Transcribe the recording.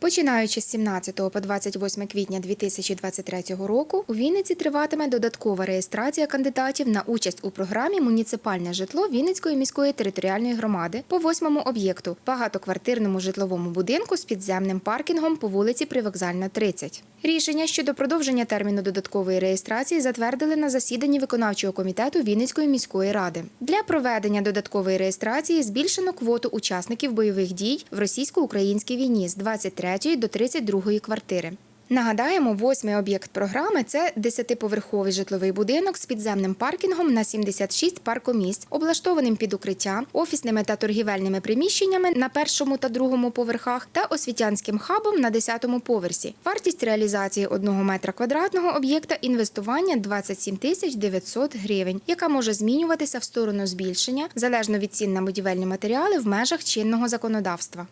Починаючи з 17 по 28 квітня 2023 року, у Вінниці триватиме додаткова реєстрація кандидатів на участь у програмі Муніципальне житло Вінницької міської територіальної громади по восьмому об'єкту багатоквартирному житловому будинку з підземним паркінгом по вулиці Привокзальна, 30. Рішення щодо продовження терміну додаткової реєстрації затвердили на засіданні виконавчого комітету Вінницької міської ради. Для проведення додаткової реєстрації збільшено квоту учасників бойових дій в російсько-українській війні з 23 до 32 квартири. Нагадаємо, восьмий об'єкт програми це десятиповерховий житловий будинок з підземним паркінгом на 76 паркомісць, облаштованим під укриття, офісними та торгівельними приміщеннями на першому та другому поверхах та освітянським хабом на 10-му поверсі. Вартість реалізації одного метра квадратного об'єкта інвестування 27 тисяч 900 гривень, яка може змінюватися в сторону збільшення залежно від цін на будівельні матеріали в межах чинного законодавства.